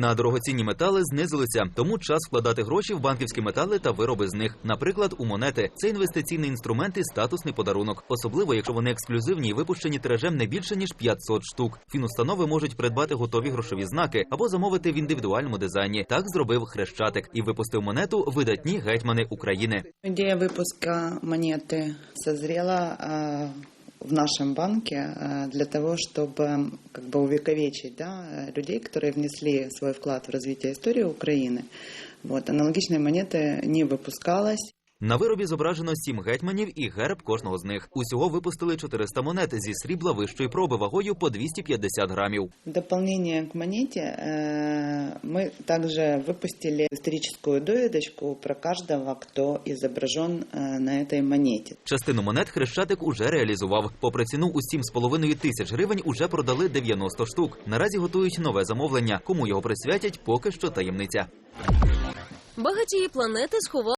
На дорогоцінні метали знизилися, тому час вкладати гроші в банківські метали та вироби з них. Наприклад, у монети це інвестиційний інструмент і статусний подарунок, особливо якщо вони ексклюзивні і випущені тиражем не більше ніж 500 штук. Фінустанови можуть придбати готові грошові знаки або замовити в індивідуальному дизайні. Так зробив хрещатик і випустив монету видатні гетьмани України. Идея выпуска монеты созрела э, В нашем банке э, для того, чтобы как бы увековечить да, э, людей, которые внесли свой вклад в развитие истории Украины. Вот, аналогичной монеты не выпускалась. На виробі зображено сім гетьманів і герб кожного з них. Усього випустили 400 монет зі срібла вищої проби вагою по 250 грамів. В дополнение к монете э, мы также выпустили историческую доведочку про каждого, кто изображен э, на этой монете. Частину монет хрещатик уже реалізував. Попри ціну у 7,5 тисяч гривень уже продали 90 штук. Наразі готують нове замовлення. Кому його присвятять, поки що таємниця. Багатії планети сховали